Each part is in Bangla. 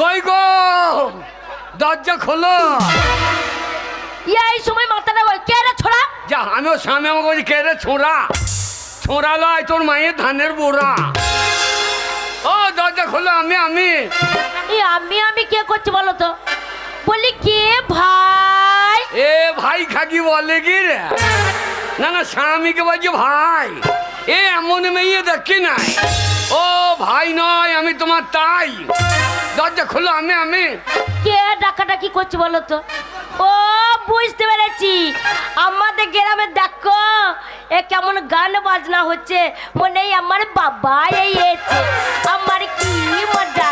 কই গো? দরজা খোলো। ইয়া এই সময় মাথাটা ওই কে রে ছোড়া? যা আমিও স্বামী আমাকে বলছি কে রে ছোঁড়া? ছোঁড়া লয় তোর মায়ের ধানের বোড়া। ও দরজা খোলো আমি আমি। এই আমি আমি কে করছি বলো তো? বলি কে ভাই? এ ভাই খাকি বলে কি রে? না না স্বামীকে বলছি ভাই। এ এমন মেয়ে দেখি নাই। ও ভাই নয় আমি তোমার তাই। দরজা খোলো আমি আমি। কে ডাকাডাকি করছি বলো তো? ও বুঝতে পেরেছি। আমাদের গ্রামে দেখো এ কেমন গান বাজনা হচ্ছে। মনে হয় আমার বাবা এই এসে আমার কি মজা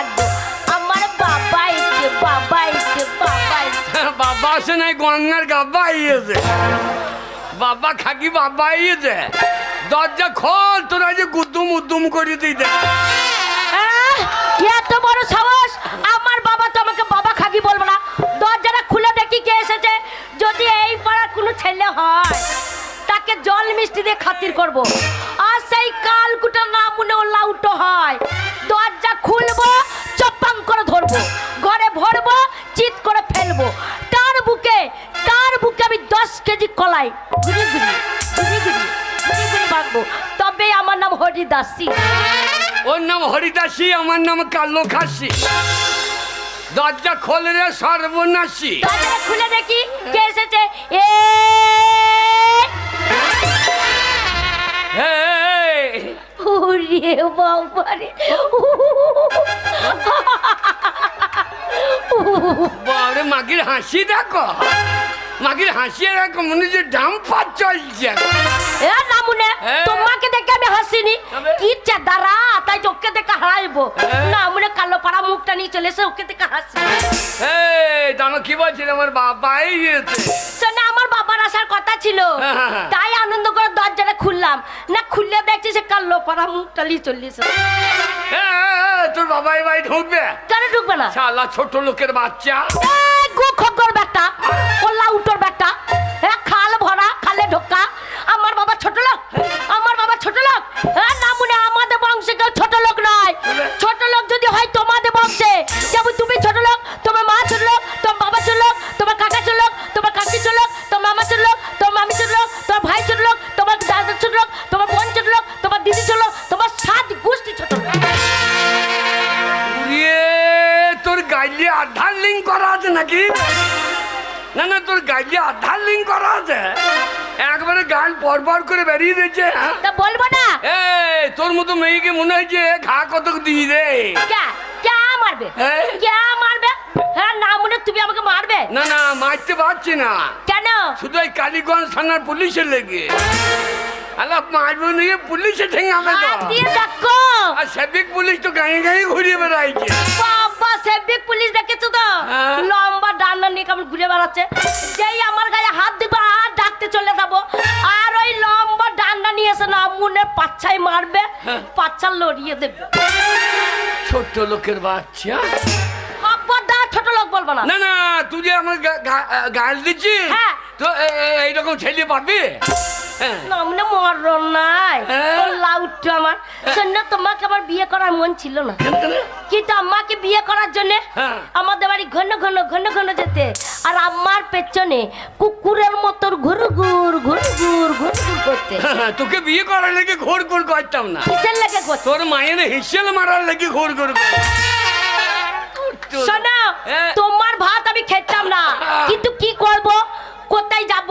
আমার বাবা এসে বাবা এসে বাবা এসে বাবা আসে নাই গঙ্গার গাব্বা আইয়েছে বাবা খাকি বাবা আইয়েছে দরজা খোল তোরা যে গুদ্দুম উদ্দুম করে দিই দে আহ, এত বড় সাহস? আমার বাবা তো আমাকে বাবা খাকি বলব না। দরজাটা খুলে দেখি কে এসেছে। যদি এই পাড়ার কোনো ছেলে হয়, তাকে জল মিষ্টি দিয়ে খাতির করব। আর সেই কালকুটা না মনে ও লাউটো হয়। দরজা খুলবো, চপ্পাং করে ধরবো। ঘরে ভরবো, চিত করে ফেলব। তার বুকে তার বুকে আমি দশ কেজি কলাই। ঘুরি ঘুরি ঘুরি ঘুরি ঘুরি ঘুরি তবে আমার নাম হরিদাসী ওর নাম হরিদাসী আমার নাম কালো খাসি দরজা খোলে রে সর্বনাশী। দরজাটা খুলে দেখি কে এসেছে। এ ওরে বাবারে মাগির হাসি দেখো। মাগির হাসি দেখো মনে হচ্ছে ডাম্পার চলছে। এ। তোমাকে দেখে আমি হাসিনি? কি চাদারা তাই ওকে দেখে হাসবো। এ। নামুনে কালো পাড়া মুখটা নিয়ে চলে এসে ওকে দেখে হাসি। দানো কি বলছিল আমার বাবাই গিয়েছে শোনে আমার বাবার আসার কথা ছিল। তাই আনন্দ করে দরজাটা খুললাম। না খুললে দেখছি সে কালো পাড়া মুখটা নিয়ে চলে এসে তোর বাবাই ভাই ঢুকবে? কেন ঢুকবে না? শালা ছোট লোকের বাচ্চা। গো খগর বেটা ওল্লা উটোর বেটা হ্যাঁ খাল ভরা খালে ঢোকা। বাবা ছোট লোক আমার বাবা ছোট লোক হ্যাঁ না করে বেরিয়ে দিয়েছে হ্যাঁ? তা বলব না। এই তোর মতো মেয়েকে মনে হয়েছে ঘা কত দিয়ে রে। কে? মারবে? কে মারবে? হ্যাঁ না মনে তুমি আমাকে মারবে? না না মারতে পারছি না। কেন? শুধু কালীগঞ্জ থানার পুলিশের লেগে। আলা মারবো নিয়ে পুলিশে ঠেঙাবে তো। দেখো। আর সেবিক পুলিশ তো গায়ে গায়ে ঘুরিয়ে বেড়াইছে। বাবা সেবিক পুলিশ দেখেছ তো? হ্যাঁ। লম্বা ডান্ডা নিয়ে কেমন ঘুরে বেড়াচ্ছে। যেই আমার গায়ে হাত দিবে এসে না মনে পাচ্ছাই মারবে হ্যাঁ। পাচ্ছা লড়িয়ে দেবে। ছোট্ট লোকের বাচ্চা। খবরদার ছোট লোক বলব না। না না তুই যে আমার গাল দিচ্ছিস হ্যাঁ। তো এইরকম ছেলে পাবি হ্যাঁ। নামনে মরণ নাই। হ্যাঁ। ও লাউটু আমার। শোনো তোমাকে আমার বিয়ে করার মন ছিল না। কিন্তু আম্মাকে বিয়ে করার জন্য হ্যাঁ। আমাদের বাড়ি ঘন ঘন ঘন ঘন যেতে। আর আম্মার পেছনে কুকুরের মতন ঘুর ঘুর ঘুর ঘুর ঘুর ঘুর করতে। তোকে বিয়ে করার লেগে ঘোর ঘোর করতাম না। কিসের লেগে তোর মায়ের হিসেল মারার লেগে ঘোর ঘোর করতাম। শোনো হ্যাঁ। তোমার ভাত আমি খেতাম না। কিন্তু কি করব? কোথায় যাব?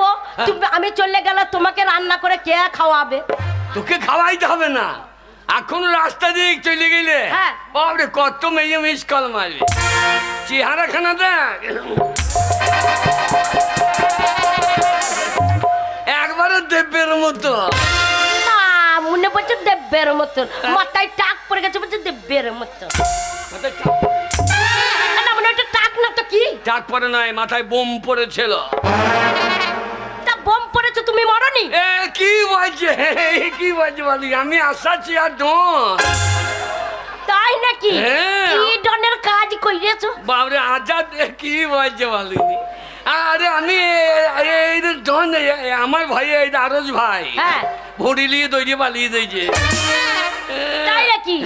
আমি চলে গেলে তোমাকে রান্না করে কে খাওয়াবে? তোকে খাওয়াইতে হবে না। এখন রাস্তা দিয়ে চলে গেলে হ্যাঁ। বাবরে কত মেয়ে মিস কল মারবে। চেহারা খানা দেখ। একবারে দেবের মতো। মনে পড়ছে দেব্বের মতন। মাথায় টাক পড়ে গেছে বলছে দেব্বের মতন। না কি? ডাক পরে নয় মাথায় বোম পড়েছিল। তা বোম পড়েছে তুমি মরনি? এ কি বলছে? কি বলছে বলি আমি আসাছি আর ডন তাই নাকি? হ্যাঁ। কি ডনের কাজ কইরেছো? বাবরে আজাদ কি বলছে বলিনি? আরে আমি এই ডন আমার ভাই এই আরজ ভাই। হ্যাঁ। ভরি নিয়ে তৈরি পালিয়ে দিয়েছে। নাকি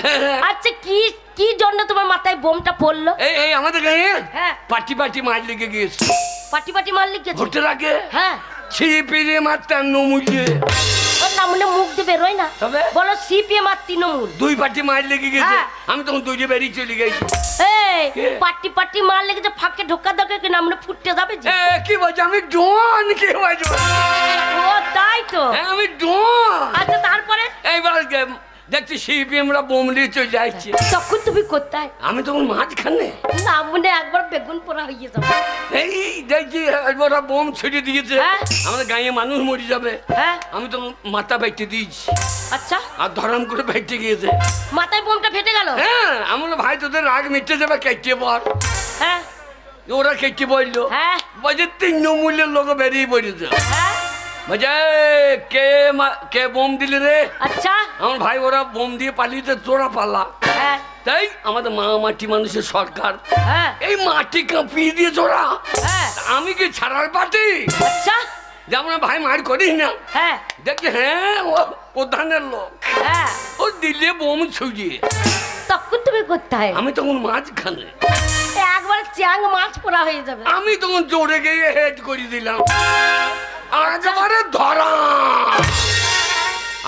আচ্ছা কি কি জন্য তোমার মাথায় বোমটা পড়ল? এই এই আমাদের গায়ে হ্যাঁ। পার্টি পার্টি মার লেগে গিয়েছে। পাটি পাটি মারলি গেছে? ভোটের আগে হ্যাঁ। ছিঁড়ে পিড়ে মারতাম নমুলিয়ে ওর মুখ দিয়ে বেরোয় না? তবে? বলো সিপিএম আর তৃণমূল। দুই পার্টি মার লেগে গেছে। হ্যাঁ। আমি তখন দুইটা বেরিয়ে চলে গেছি। এই কে? পাটি পাটি মার লেগেছে ফাঁকে ঢোকা দরকার কি নাম ফুটতে যাবে যে। কি বলছো? আমি ডন কি বলছো? ও তাই তো। হ্যাঁ, আমি ডন আচ্ছা তারপরে? এইবার দেখছি সিপিএমরা বোম নিয়ে চলে যাচ্ছে। তখন তুমি কোথায়? আমি তখন মাঝখানে। না মনে একবার বেগুন পোড়া হয়ে যাবে। এই দেখছি ওরা বোম ছড়িয়ে দিয়েছে। হ্যাঁ। আমাদের গাঁয়ে মানুষ মরে যাবে। হ্যাঁ? আমি তখন মাথা বাইতে দিয়েছি। আচ্ছা। আর ধরাম করে বাইতে গিয়েছে। মাথায় বোমটা ফেটে গেল? হ্যাঁ আমি ভাই তোদের রাগ মিটে যাবে কেটে পর। হ্যাঁ? ওরা কেটে বলল হ্যাঁ? বলছে তিন মূল্যের লোক বেরিয়ে পড়েছে। হ্যাঁ? বলছে "এই, কে মা- বোম দিলি রে? আচ্ছা। আমার ভাই ওরা বোম দিয়ে পালিয়েছে তোরা পালা। হ্যাঁ। তাই আমাদের মা মাটি মানুষের সরকার। হ্যাঁ। এই মাটি কাঁপিয়ে ওরা হ্যাঁ। আমি কি ছাড়ার পার্টি? আচ্ছা। যেমন ভাই মার করিস না। হ্যাঁ। হ্যাঁ ও প্রধানের লোক। হ্যাঁ। ও দিলে বোম ছুঁড়িয়ে তখন তুমি কোথায়? আমি তখন মাঝখানে। একবার চ্যাং মাছ পোড়া হয়ে যাবে। আমি তখন জোরে গিয়ে হেড করে দিলাম। একেবারে ধরা।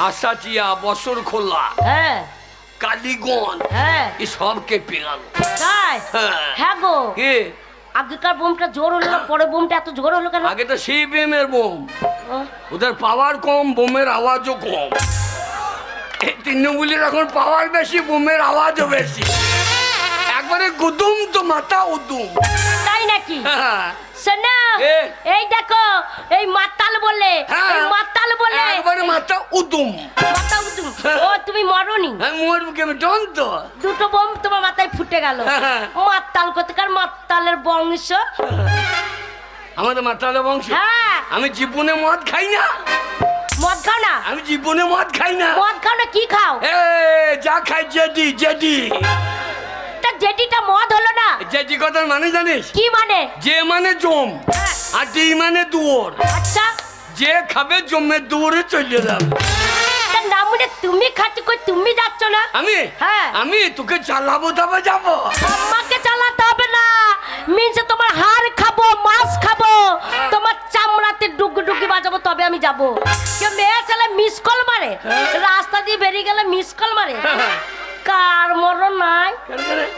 আশাচিয়া বছর খোলা। হ্যাঁ। কালীগঞ্জ হ্যাঁ। এ সব কেঁপে তাই? হ্যাঁ। হ্যাঁ গো। কে? আগেকার বোমটা জোর হলো পরে বোমটা এত জোর হলো কেন? আগে তো সিপিএম এর বোম ওদের পাওয়ার কম বোমের আওয়াজও কম। এই তৃণমূলের এখন পাওয়ার বেশি বোমের আওয়াজও বেশি। একবারে গুদুম তো মাথা উদুম। তাই নাকি? শোনো এই দেখো এই মাতাল বলে। এই মাতাল বলে। একবারে মাথা উদুম। মাথা উদুম। ও তুমি মরনি। হ্যাঁ মোর মুখে আমি ডন তো দুটো বোম তোমার মাথায় ফুটে গেল। মাতাল কোথাকার? মাতালের বংশ। আমাদের মাতালে বংশ? হ্যাঁ আমি জীবনে মদ খাই না। মদ খাও না? আমি জীবনে মদ খাই না। মদ খাও না কি খাও? এ যা খাই জেডি জেডি। তা জেটিটা মদ হলো না। জেডি কথার মানে জানিস? কি মানে? যে মানে জম হ্যাঁ। আর ডি মানে দুয়ার। আচ্ছা। যে খাবে জমের দুয়ারে চলে যাবে। না মনে তুমি খাচ্ছ কই তুমি যাচ্ছ না? আমি? হ্যাঁ। আমি তোকে চালাবো তবে যাব। আমাকে চালাতে হবে না। মিনসে তোমার হাড় খাব মাছ খাব তোমার চামড়াতে ডুগি ডুগি বাজাবো তবে আমি যাব। কেউ মেয়ে ছেলে মিস কল মারে? রাস্তা দিয়ে বেরিয়ে গেলে মিস কল মারে? কার মরণ নাই?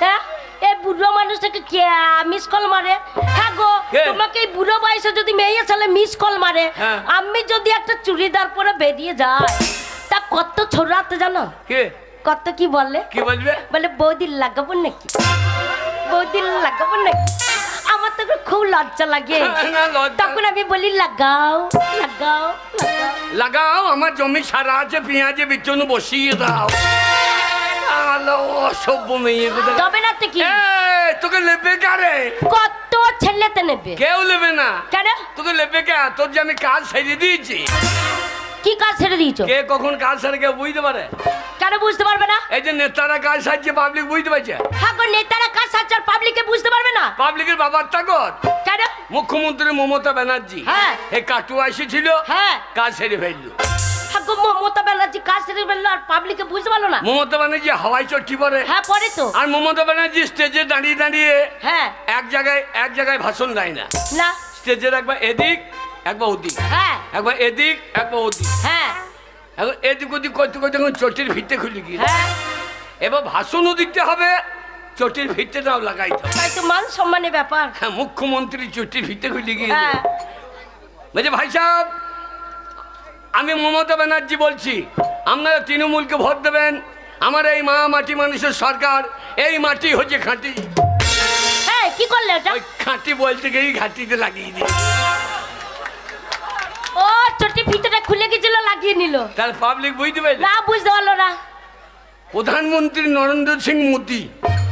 হ্যাঁ? এই বুড়ো মানুষটাকে কে মিস কল মারে? হ্যাঁ গো তোমাকে এই বুড়ো বয়সে যদি মেয়ে ছেলে মিস কল মারে হ্যাঁ। আমি যদি একটা চুড়িদার পরে বেরিয়ে যাই তা কত ছোড়াতে জানো? কত কি বলে? কি বলবে? বলে বৌদি লাগাবো নাকি? বৌদি লাগাবো নাকি? আমার তো খুব লজ্জা লাগে। না, তখন আমি বলি লাগাও লাগাও লাগাও। লাগাও আমার জমি সারা আছে পেঁয়াজে বিচুন বসিয়ে দাও। আলো অসভ্য মেয়ে তবে না তো কি? তোকে লেবে কারে? কত ছেলেতে নেবে? কেউ নেবে না। কেন? তোকে লেবে কে? তোর যে আমি কাজ দিয়েছি। কি কাজ ছেড়ে দিয়েছ? কে কখন কাজ সেরে কেউ বুঝতে পারে? কেন বুঝতে পারবে না? এই যে নেতারা কাজ পাবলিক বুঝতে পারছে? হ্যাঁ গো নেতারা কাজ পাবলিকে বুঝতে পারবে না? পাবলিকের বাবার তাকত কেন? মুখ্যমন্ত্রী মমতা ব্যানার্জি হ্যাঁ। এই কাটুয়া এসেছিল হ্যাঁ। কাজ সেরে ফেলল। মমতা ব্যানার্জি কাজ সেরে ফেলল আর পাবলিকে বুঝতে পারল না। মমতা ব্যানার্জি হাওয়াই চটি পরে। হ্যাঁ পরে তো। আর মমতা ব্যানার্জি স্টেজে দাঁড়িয়ে দাঁড়িয়ে হ্যাঁ। এক জায়গায় এক জায়গায় ভাষণ দেয় না। না। স্টেজের একবার এদিক একবার ওদিক। হ্যাঁ। একবার এদিক একবার ওদিক। হ্যাঁ। এখন এদিক ওদিক করতে করতে এখন চটির ভিত্তে খুলে গিয়ে হ্যাঁ। এবার ভাষণও দিতে হবে চটির ভিত্তেটাও লাগাইতে হবে। তাই তো মান সম্মানের ব্যাপার। হ্যাঁ মুখ্যমন্ত্রী চটির ভিত্তে খুলে গিয়ে হ্যাঁ। বলছে ভাই সাহেব আমি মমতা ব্যানার্জি বলছি আপনারা তৃণমূলকে ভোট দেবেন আমার এই মা মাটি মানুষের সরকার এই মাটি হচ্ছে খাঁটি। কি করলে ওটা ওই খাঁটি বলতে গিয়েই ঘাটিতে লাগিয়ে দিই। ও চটি ভিতরে খুলে গেছিল লাগিয়ে নিল। তার পাবলিক বুঝতে পারলে না বুঝতে পারল না। প্রধানমন্ত্রী নরেন্দ্র সিং মোদী।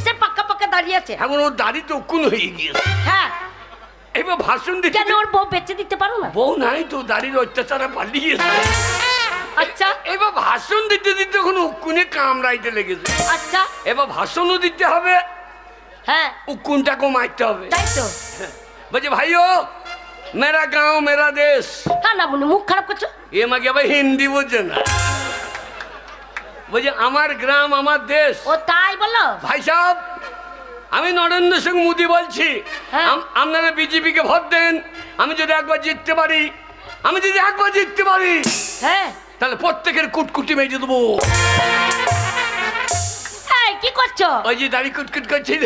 সে পাক্কা পাক্কা দাঁড়িয়ে আছে। এখন ওর দাড়ি তো উকুন হয়ে গিয়েছে। হ্যাঁ। এবার ভাষণ দিতে কেন ওর বউ বেঁচে দিতে পারো না? বউ নাই তো দাড়ির অত্যাচারে পালিয়েছে আচ্ছা। এবার ভাষণ দিতে দিতে এখন উকুনে কামড়াইতে লেগেছে। আচ্ছা। এবার ভাষণও দিতে হবে। হ্যাঁ। উকুনটাকেও মারতে হবে। তাই তো। বলছে ভাইও মেরা গাঁও মেরা দেশ। হ্যাঁ না মনে মুখ খারাপ করছ? এ মাকে আবার হিন্দি বোঝে না। বলছি আমার গ্রাম আমার দেশ। ও তাই বলো? ভাই সাহেব আমি নরেন্দ্র সিং মোদী বলছি। হ্যাঁ। আপনারা বিজেপিকে ভোট দেন। আমি যদি একবার জিততে পারি আমি যদি একবার জিততে পারি হ্যাঁ। তাহলে প্রত্যেকের কুটকুটি মেজে দেবো। এই কি করছ? ওই যে দাড়ি কুটকুট করছিল।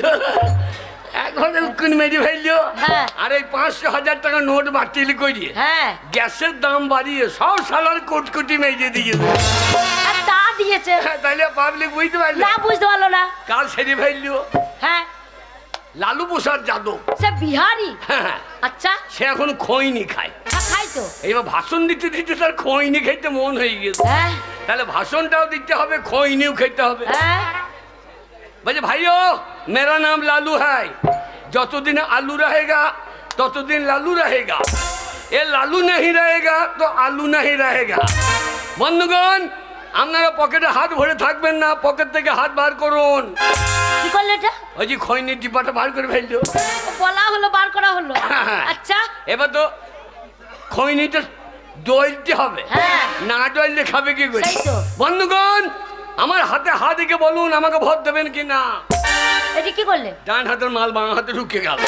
এখন উৎকুন মেরে ফেলল। হ্যাঁ। আর এই পাঁচশো হাজার টাকা নোট বাতিল করিয়ে হ্যাঁ। গ্যাসের দাম বাড়িয়ে সব সালার কুটকুটি মেজে আর তা দিয়েছে। হ্যাঁ, তাইলে পাবলিক বুঝতে পারল। না বুঝতে পারল না। কাল সেরে ফেলল। হ্যাঁ। লালু প্রসাদ যাদব। সে বিহারি? হ্যাঁ, হ্যাঁ। আচ্ছা। সে এখন খইনি খায়। খাই তো। এবার ভাষণ দিতে দিতে তার খইনি খেতে মন হয়ে গেছে। তাহলে ভাষণটাও দিতে হবে খইনিও খেতে হবে। বলছে ভাইও মেরা নাম লালু হাই যতদিন আলু রহেগা ততদিন লালু রহেগা। এ লালু নাহি রহেগা তো আলু নাহি রহেগা। বন্ধুগণ আপনারা পকেটে হাত ভরে থাকবেন না পকেট থেকে হাত বার করুন। কি করলে এটা? ওই যে খৈনির ডিব্বাটা বার করে ফেলল। বলা হলো বার করা হলো। আচ্ছা। এবার তো খৈনিটা দইলতে হবে। হ্যাঁ। না দইলে খাবে কি করে। বন্ধুগণ আমার হাতে হাত রেখে বলুন আমাকে ভর দেবেন কি না? এটা কি করলে? ডান হাতের মাল বাঁ হাতে ঢুকে গেল।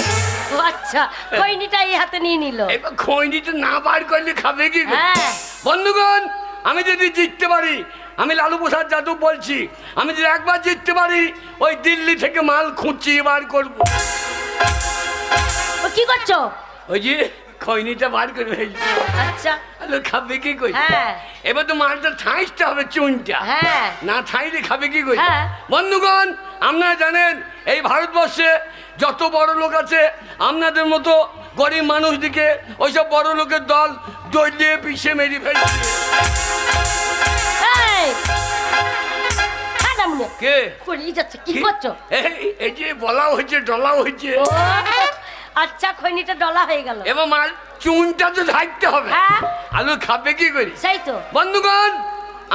ও আচ্ছা খৈনিটা এই হাতে নিয়ে নিল। এবার খৈনিটা না বার করলে খাবে কি হ্যাঁ। বন্ধুগণ আমি যদি জিততে পারি আমি লালু প্রসাদ যাদব বলছি আমি যদি একবার জিততে পারি ওই দিল্লি থেকে মাল খুঁজছি এবার করব। ও কি করছ? ওই যে খৈনিটা বার করে ফেলছি। আচ্ছা। আলো খাবে কি করি হ্যাঁ। এবার তো মালটা ঠাঁইতে হবে চুনটা। হ্যাঁ। না ঠাইলে খাবে কি করি হ্যাঁ। বন্ধুগণ আপনারা জানেন এই ভারতবর্ষে যত বড় লোক আছে আপনাদের মতো গরিব মানুষদিকে ওইসব বড় লোকের দল দলিয়ে পিছিয়ে মেরে ফেলছে। হ্যাঁ কে? যাচ্ছে কি? করছ? এই যে বলাও হয়েছে ডলা হয়েছে। আচ্ছা খৈনিটা ডলা হয়ে গেল। এবার মাল চুনটা তো ঢাকতে হবে। হ্যাঁ। আলু খাবে কি করি? সেই তো। বন্ধুগণ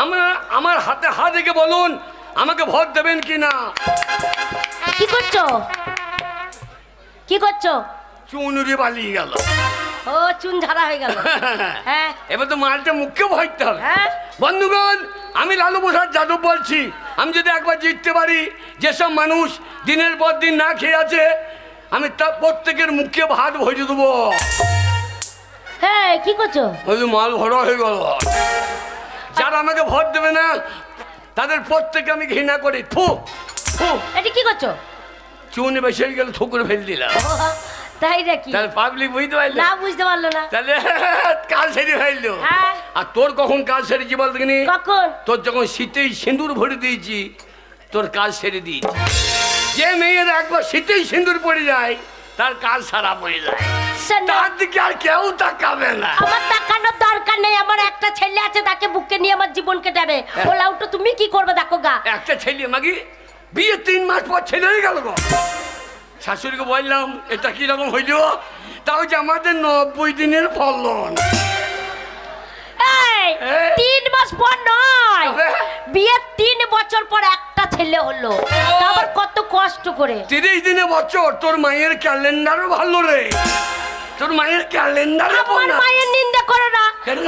আমরা আমার হাতে হাত রেখে বলুন আমাকে ভোট দেবেন কি না কি করছ? কি করছ? চুন উড়ে পালিয়ে গেল। ও চুন ঝাড়া হয়ে গেল। হ্যাঁ। এবার তো মালটা মুখকে ভরতে হবে। হ্যাঁ। বন্ধুগণ আমি লালু প্রসাদ যাদব বলছি। আমি যদি একবার জিততে পারি যেসব মানুষ দিনের পর দিন না খেয়ে আছে আমি তা প্রত্যেকের মুখে ভাত ভরে দেবো। হ্যাঁ কি করছ? ওই মাল ভরা হয়ে গেল। যারা আমাকে ভোট দেবে না তাদের প্রত্যেকে আমি ঘৃণা করি। থু থু। এটা কি করছ? চুন বেসে গেলে থু করে ফেল দিলাম। তাই নাকি? তাহলে পাবলিক বুঝতে পারলে? না বুঝতে পারল না। তাহলে কাল সেরে ফেলল। হ্যাঁ। আর তোর কখন সেরেছি বলতে কিনি কখন? তোর যখন শীতেই সিঁদুর ভরে দিয়েছি তোর কাজ সেরে দিয়েছি। যে মেয়ের একবার শীতেই সিঁদুর পড়ে যায় তার কাজ সারা পড়ে যায়। তার দিকে আর কেউ তাকাবে না। আমার তাকানোর দরকার নেই আমার একটা ছেলে আছে তাকে বুকে নিয়ে আমার জীবন কেটাবে হ্যাঁ। ও লাউটো তুমি কি করবে দেখো গা। একটা ছেলে মাগি বিয়ে তিন মাস পর ছেলে হয়ে গেল গো। শাশুড়িকে বললাম এটা কীরকম হইল? তা যে আমাদের নব্বই দিনের ফলন। তিন মাস পর নয়। বিয়ের তিন বছর পর একটা ছেলে হলো। আবার কত কষ্ট করে। তিরিশ দিনে বছর তোর মায়ের ক্যালেন্ডারও ভালো রে। তোর মায়ের ক্যালেন্ডারও আমার মায়ের নিন্দা করো না।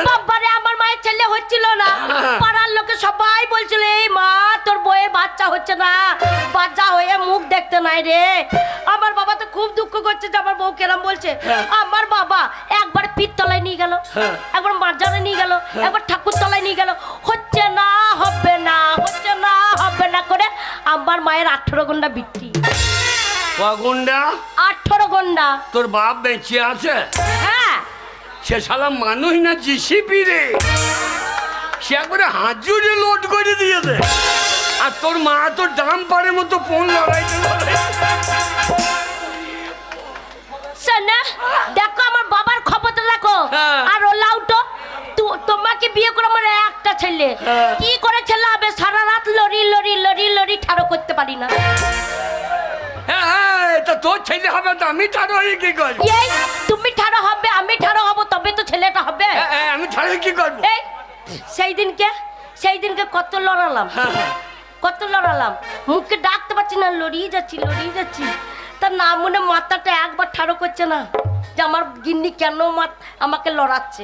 বাবারে আমার মায়ের ছেলে হচ্ছিল না। হ্যাঁ। পাড়ার লোকে সবাই বলছিল এই মা তোর বইয়ের বাচ্চা হচ্ছে না। বাচ্চা হয়ে মুখ দেখতে নাই রে। আমার খুব দুঃখ করছে যে আমার বউ কেরাম বলছে। হ্যাঁ। আমার বাবা একবার পিত্তলায় নিয়ে গেল হ্যাঁ। একবার মাজারে নিয়ে গেল একবার ঠাকুর তলায় নিয়ে গেল। হচ্ছে না হবে না হচ্ছে না হবে না করে আমার মায়ের আঠেরো ঘণ্টা বিক্রি। কগুন্ডা আঠেরো ঘণ্টা তোর বাপ বেঁচে আছে? হ্যাঁ। সে শালা মানুষ না জিসিপি রে? সে একবারে হাজুরে লোড করে দিয়েছে আর তোর মা তোর দাম পারে মতো ফোন লড়াইতে। লড়াইতে শোনা দেখো আমার বাবার খবরটা দেখো। হ্যাঁ। আর ও লাউটো তোমাকে বিয়ে করে আমার একটা ছেলে। হ্যাঁ। কি করে ছেলে হবে? সারা রাত লড়ি লড়ি লড়ি লড়ি ঠাড়ো করতে পারি না। হ্যাঁ তোর ছেলে হবে তো আমি ছাড় কি করব? এই তুমি ঠাড়ো হবে আমি ঠাড়ো হব তবে তো ছেলেটা হবে। আমি ছাড়ে কি করব? এই সেই দিনকে সেই দিনকে কত লড়ালাম। কত লড়ালাম। মুখকে ডাকতে পারছি না লড়িয়ে যাচ্ছি লড়িয়ে যাচ্ছি। তার না মনে মাথাটা একবার ঠাড়ো করছে না যে আমার গিন্নি কেন আমাকে লড়াচ্ছে।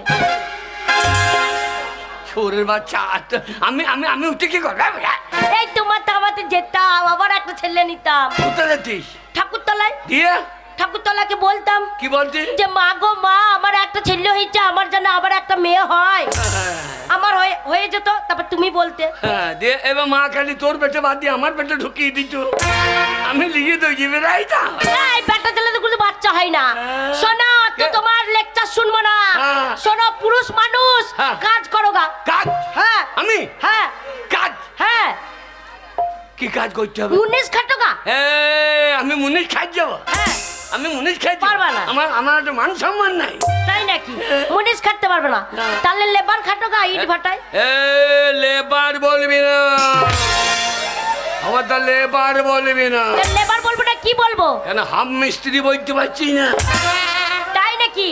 ঠাকুর বাচ্চা আর আমি আমি আমি উঠে কি করব? এই তোমার যেতাম আবার একটা ছেলে নিতাম। কোথায় যেতিস? ঠাকুরতলায়। দিয়ে? ঠাকুরতলাকে বলতাম কি বলছিস যে মা গো মা আমার একটা ছেলে হয়েছে আমার যেন আবার একটা মেয়ে হয়। আমার হয়ে যেত তারপর তুমি বলতে। হ্যাঁ দিয়ে এবার মা খালি তোর পেটে বাদ দিয়ে আমার পেটে ঢুকিয়ে দিত। আমি লিখে তো যাবে রাইতা এই ছেলে তো বাচ্চা হয় না। হ্যাঁ। শোনো তো তোমার লেকচার শুনব না। হ্যাঁ। শোনো পুরুষ মানুষ। কাজ করো গা। কাজ? হ্যাঁ। আমি? হ্যাঁ। কাজ? হ্যাঁ। কি কাজ করতে হবে? উনিশ খাটো গা। আমি মুনিশ খাই যাব। হ্যাঁ। আমি মুনিশ খাই পারবা না। আমার আমার একটা মান সম্মান নাই। তাই নাকি? মুনিশ খাটতে পারবে না। না। তাহলে লেবার খাটো গা ইট ভাটায়। এ লেবার বলবি না। আমার তো লেবার বলবি না। লেবার বলব না কি বলব? কেন হাম মিস্ত্রি বলতে পারছি না। তাই নাকি?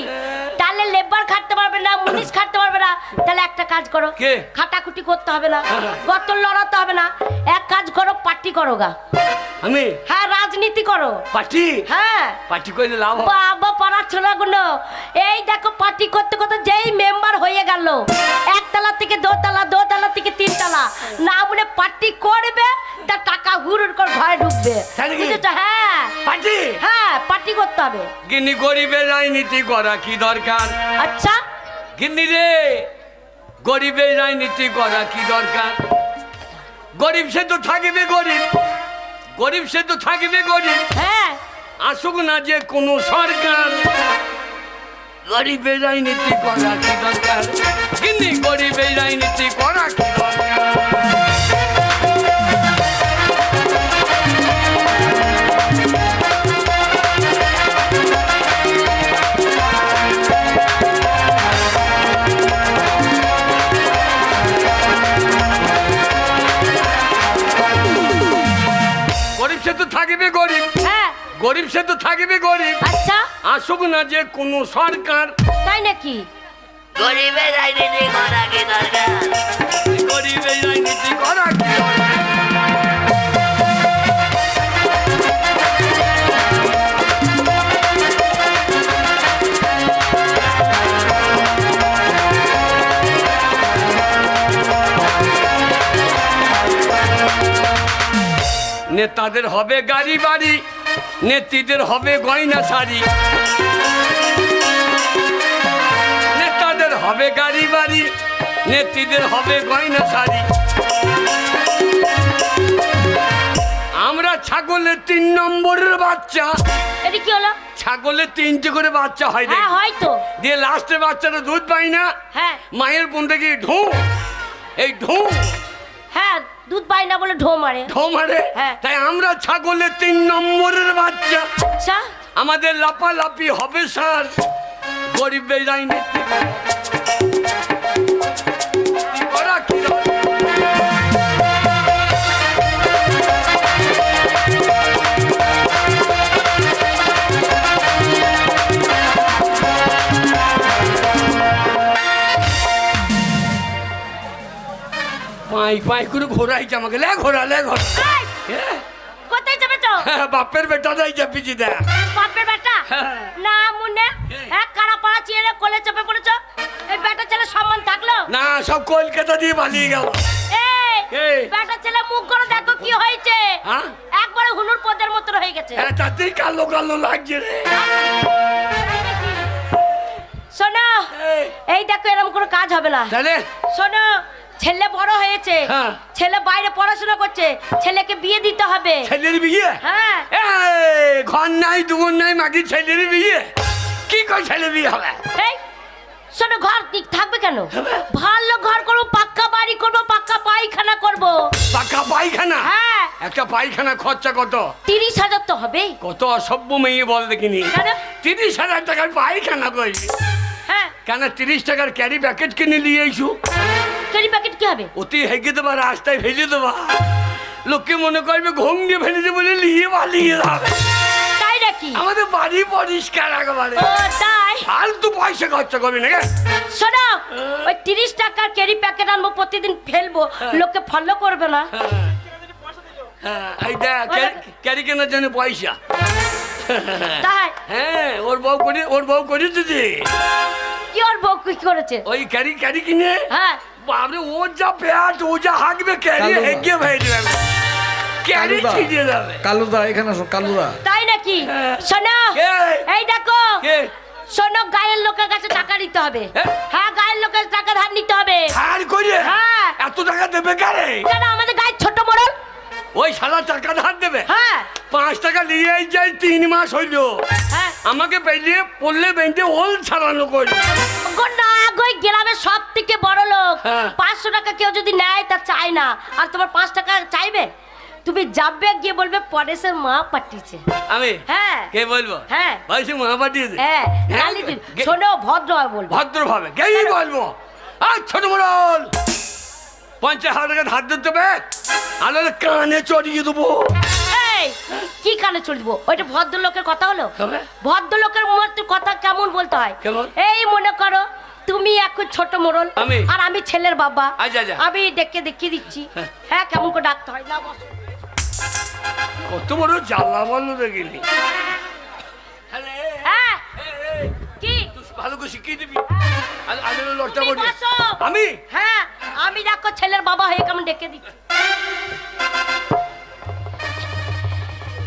খাটতে পারবে না মুনিশ খাটতে পারবে না। তাহলে একটা কাজ করো কে? খাটাখুটি করতে হবে না হ্যাঁ। লড়াতে হবে না এক কাজ করো পার্টি করো গা। আমি? হ্যাঁ রাজনীতি করো। পাটি হ্যাঁ। পাটি করলে লাভ। বাবা পাড়ার ছোড়াগুলো এই দেখো পার্টি করতে করতে যেই মেম্বার হয়ে গেল একতলা থেকে দোতলা দোতলা থেকে তিনতলা না বলে পার্টি করবে তা টাকা হুড়ুর করে ঘরে ঢুকবে? বুঝেছ? হ্যাঁ। পাটি হ্যাঁ পার্টি করতে হবে। গিন্নি গরিবের রাজনীতি করা কি দরকার? আচ্ছা। গিন্নি রে গরিবের রাজনীতি করা কি দরকার? গরিব সে তো থাকিবে গরিব। গরিব সে তো থাকিবে গরিব। হ্যাঁ। আসুক না যে কোনো সরকার। গরিবের রাজনীতি করা কি দরকার? গিন্নি গরিবের রাজনীতি করা কি গরিব সে তো থাকিবে গরিব। হ্যাঁ। গরিব সে তো থাকিবে গরিব। আচ্ছা। আসুক না যে কোন সরকার। তাই নাকি? গরিবের রাজনীতি করা কি দরকার? গরিবের রাজনীতি করা কি দরকার? নেতাদের হবে গাড়ি বাড়ি নেত্রীদের হবে গয়না শাড়ি। নেতাদের হবে গাড়ি বাড়ি নেত্রীদের হবে গয়না শাড়ি। আমরা ছাগলের তিন নম্বরের বাচ্চা। এটা কি হলো? ছাগলের তিনটে করে বাচ্চা হয় হ্যাঁ দেখি। হয়তো। দিয়ে লাস্টে বাচ্চাটা দুধ পায় না। হ্যাঁ। মায়ের বোন থেকে ঢু এই ঢু। হ্যাঁ দুধ পাই না বলে ঢো মারে। ঢো মারে? হ্যাঁ। তাই আমরা ছাগলের তিন নম্বরের বাচ্চা। আচ্ছা। আমাদের লাপালাপি হবে স্যার। গরিবের রাজনীতি। পাই পাই করে ঘোরাইছে আমাকে। লে ঘোরা লে ঘোরা। হ্যাঁ, কোথায় যাবে তো? বাপের বেটা নাই চাপিছি দেখ। বাপের বেটা? হ্যাঁ। না মুনে এক কারা পাড়া চিয়ে কোলে চেপে পড়েছ? এই বেটা ছেলে সম্মান থাকল? না সব কলকাতা দিয়ে পালিয়ে গেল। এই। বেটা ছেলে মুখ করে দেখো কি হয়েছে। হ্যাঁ? একবারে হুনুর পদের মতো হয়ে গেছে। হ্যাঁ তাতেই কালো কালো লাগছে রে। শোনো এই, এই দেখো এরকম কোনো কাজ হবে না। তাহলে? শোনো ছেলে বড় হয়েছে। হ্যাঁ। ছেলে বাইরে পড়াশোনা করছে ছেলেকে বিয়ে দিতে হবে। ছেলের বিয়ে? হ্যাঁ। ঘর নাই দুগুন নাই মাটির ছেলের বিয়ে। কি করে ছেলে বিয়ে হবে? এই শোনো ঘর থাকবে কেন? ভালো ঘর করব পাক্কা বাড়ি করব পাক্কা পায়খানা করব। পাকা পায়খানা? হ্যাঁ। একটা পায়খানা খরচা কত? তিরিশ হাজার তো হবেই। কত অসভ্য মেয়ে বল দেখিনি। তিরিশ হাজার? টাকার পায়খানা করবি হ্যাঁ। কেন তিরিশ টাকার ক্যারি প্যাকেট কিনে নিয়ে এসু? কেরি হবে অতি হেগে দেবা রাস্তায় ফেলে দেবা। লোককে মনে করবে ঘুম দিয়ে ফেলেছে বলে নিয়ে পালিয়ে যাবে। তাই নাকি? আমাদের বাড়ি পরিষ্কার একেবারে। তাই? ফালতু পয়সা খরচা করবি না শোনো ওই তিরিশ টাকার কেরি প্যাকেট আনব প্রতিদিন ফেলব। লোকে ফলো করবে না। হ্যাঁ, এই দেখ ক্যারি- ক্যারি কেনার জন্য পয়সা। তাই? হ্যাঁ ওর বউ করে ওর বউ করেছে যে। কি ওর বউ কি করেছে? ওই ক্যারি ক্যারি কিনে হ্যাঁ। বাবরে ওর যা পেট ও যা হাঁকবে ক্যারি। হেগে ভেয়ে যাবে ক্যারি কালুদা ছিটে যাবে কালুদা এখানে আসো কালুদা তাই নাকি। শোনো এই দেখো কে? শোনো গায়ের লোকের কাছে টাকা নিতে হবে। হ্যাঁ? গায়ের লোকের টাকা ধার নিতে হবে। হার করে হ্যাঁ। এত টাকা দেবে কারে? কেন আমাদের গায়ের ছোট মোড়ল? ওই শালা টাকা ধার দেবে? হ্যাঁ। পাঁচ টাকা নিয়ে যাই তিন মাস হইল। হ্যাঁ। আমাকে পেলিয়ে পড়লে বেঁধে ওল ছাড়ানো করি গো না গো গ্রামের সব থেকে বড় লোক। হ্যাঁ। পাঁচশো টাকা কেউ যদি নেয় তা চায় না। আর তোমার পাঁচ টাকা চাইবে? তুমি যাবে গিয়ে বলবে পরেশের মা পাঠিয়েছে। আমি? হ্যাঁ। কে বলব? হ্যাঁ। বলছি মা পাঠিয়ে দে হ্যাঁ গালি দিন। শোনো ভদ্র বলব। ভদ্রভাবে। কেই বলব? আর ছোট মোড়ল পঞ্চাশ হাজার টাকা ধার দিতে হবে। আলাদা কানে চড়িয়ে দেবো। কি কানে চলবো ওইটা ভদ্রলোকের কথা হলো? ভদ্রলোকের কথা কেমন বলতে হয়? এই মনে করো তুমি এখন ছোট মোড়ল আমি? আর আমি ছেলের বাবা। আচ্ছা, আচ্ছা। আমি ডেকে দেখিয়ে দিচ্ছি। হ্যাঁ। হ্যাঁ কেমন করে ডাকতে হয়? না বসো। কত বড় জ্বালা বলল দেখিনি হ্যাঁ কি? ভালো করে শিখিয়ে দিবি। আর আগে লটটা তুমি বলি বসো। আমি? হ্যাঁ আমি দেখো ছেলের বাবা হয়ে কেমন ডেকে দিচ্ছি।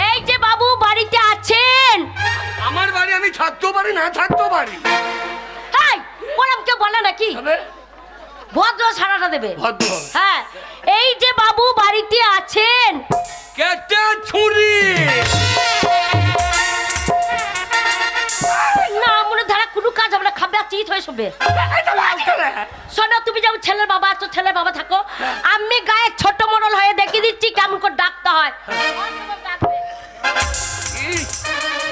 এই যে বাবু বাড়িতে আছেন? আমার বাড়ি আমি থাকতেও পারি না থাকতেও পারি। কেউ বলে নাকি? ভদ্র সারাটা দেবে। হ্যাঁ এই যে বাবু বাড়িতে আছেন। কেটে ছুরি। না মনে ধারা কোনো কাজ হবে না খাবে আর চিত হয়ে শোবে। শোনো তুমি যেমন ছেলের বাবা আছো ছেলের বাবা থাকো। আমি গায়ে ছোট মোড়ল হয়ে দেখিয়ে দিচ্ছি কেমন করে ডাকতে হয়।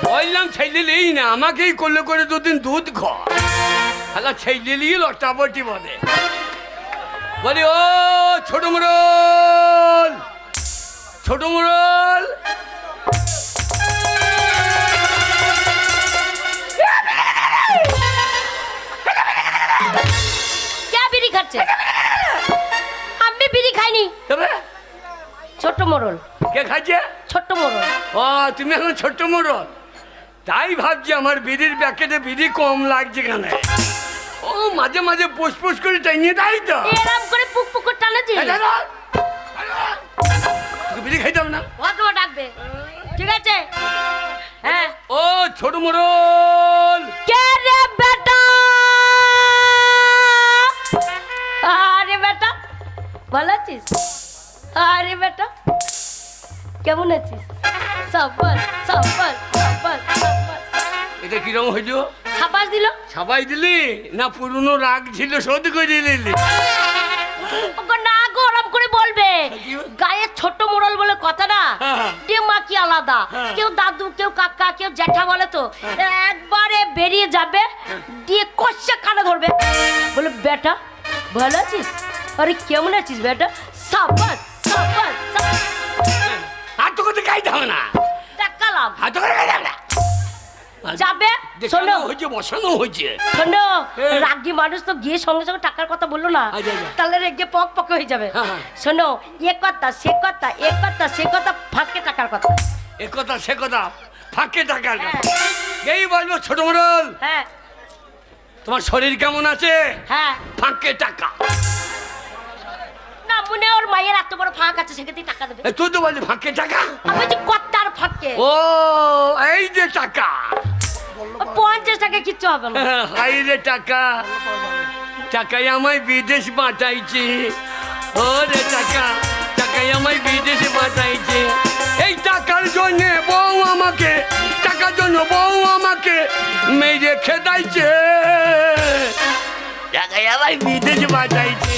বললাম ছেলেলেই না আমাকেই করলে করে দুদিন দুধ খাওয়া হ্যালো ছেলেলেই লটাপটি বলে। বলি ও ছোট মোড়ল ছোট মোড়ল। কে বিড়ি খাচ্ছে? আমি বিড়ি খাইনি। তবে? ছোট মোড়ল। কে খাচ্ছে ছোট মোড়ল। ও তুমি এখন ছোট্ট মোড়ল। তাই ভাবছি আমার বিড়ির প্যাকেটে বিড়ি কম লাগছে কেন? ও মাঝে মাঝে পুষ পুষ করে টাইনিয়ে তাই তো। এরম করে পুক পুকুর টানেছি এই দাদা, তোকে বিড়ি খাইতাম না? ভদ্র ডাকবে। ঠিক আছে? হ্যাঁ। ও ছোট মোড়ল। কে রে বেটা? আরে বেটা ভালো আছিস? আরে বেটা। কেমন আছিস? সফল সফল সফল সফল এটা কিরম হইল? খাবার দিল? সবাই দিলি? না পুরনো রাগ ছিল শোধ করে দিলি? ওগো না গো ওরম করে বলবে। গায়ে ছোট মোড়ল বলে কথা না? হ্যাঁ। মা কি আলাদা? হ্যাঁ। কেউ দাদু কেউ কাকা কেউ জ্যাঠা বলে তো? একবারে বেরিয়ে যাবে দিয়ে কষে কানে ধরবে। বলে বেটা ভালো আছিস? আরে কেমন আছিস বেটা? সাবাস সাবাস সাবাস। আর তো কোথায় হবে না। টাকা লাভ আর তো করে খাইতে হবে না। যাবে? শোনো। হয়েছে বসানো হয়েছে। শোনো হ্যাঁ। রাগী মানুষ তো গিয়ে সঙ্গে সঙ্গে টাকার কথা বলল না। তাহলে রেগে পক পক হয়ে যাবে। হ্যাঁ, হ্যাঁ। শোনো এ কথা সে কথা এ কথা সে কথা ফাঁকে টাকার কথা। এ কথা সে কথা ফাঁকে টাকার। কথা। এই বলব ছোট মোড়ল হ্যাঁ। তোমার শরীর কেমন আছে? হ্যাঁ। ফাঁকে টাকা। মনে ওর মায়ের এত বড় ফাঁক আছে সেক্ষেত্রে টাকা দেবে। এ, তুই তো বললি ফাঁকে টাকা? আমি যে কত্তার ফাঁকে। ও এই যে টাকা। ও পঞ্চাশ টাকা কিচ্ছু হবে না। হাই রে টাকা। টাকাই আমায় বিদেশ পাঠাইছে। ও রে টাকা টাকাই আমায় বিদেশে পাঠাইছে। এই টাকার জন্য বউ আমাকে টাকার জন্য বউ আমাকে মেরে খেদাইছে। টাকাই আমায় বিদেশে পাঠাইছে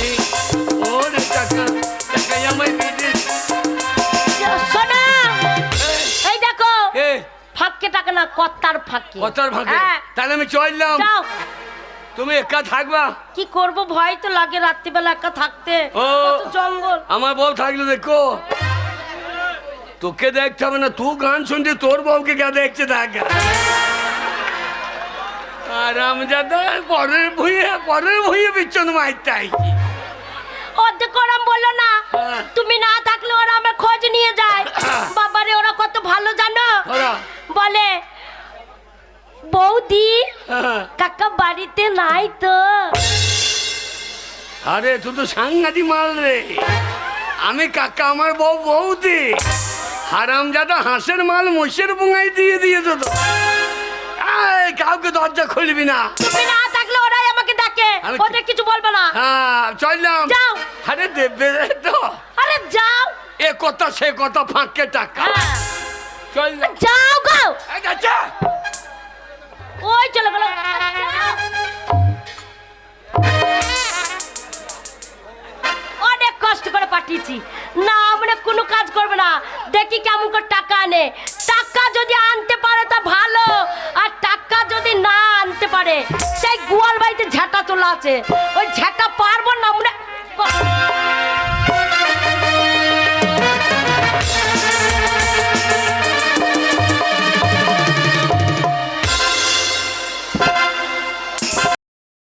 ও রে টাকা টাকাই আমায় বিদেশ শোনা এই দেখো এ ফাঁকে টাকা না কত্তার ফাঁকে। কথার ভাগে হ্যাঁ। তাহলে আমি চললাম। যাও। তুমি একা থাকবা? কি করব ভয় তো লাগে রাত্রিবেলা একা থাকতে। ও। কত জঙ্গল। আমার বউ থাকলে দেখো। তোকে দেখতে হবে না তুই গান শুনতে তোর বউকে কে দেখছে দেখ আর আমি যাতে পরের ভুঁয়ে পরের ভুঁয়ে বিচ্ছন মারতে আইছি অর্ধেক ওরম বলল না হ্যাঁ। তুমি না থাকলে ওরা আমার খোঁজ নিয়ে যায়। বাবারে ওরা কত ভালো জানো? বলে বৌদি হ্যাঁ, কাকা বাড়িতে নাই তো। আরে তুই তো সাংঘাতি মাল রে। আমি কাকা আমার বউ বৌদি। হারাম যাদা হাঁসের মাল মোষের বুঙাই দিয়ে দিয়েছ তো। কাউকে দরজা খুলবি না। তুমি না থাকলে ওরাই আমাকে ডাকে। ওদের কিছু বলবে না। হ্যাঁ চললাম। যাও। আরে দেবে তো। আরে যাও। এ কথা সে কথা ফাঁকে টাকা। হ্যাঁ। চললাম। যাও গো। যাচ্ছে। ওই চলে গেল। অনেক কষ্ট করে পাঠিয়েছি। না মানে কোনো কাজ করবে না। দেখি কেমন করে টাকা আনে। টাকা যদি আনতে পারে তা ভালো। আর যদি না আনতে পারে, সেই গোয়াল বাড়িতে ঝাঁটা তোলা আছে। ওই ঝাঁটা পারব না আমরা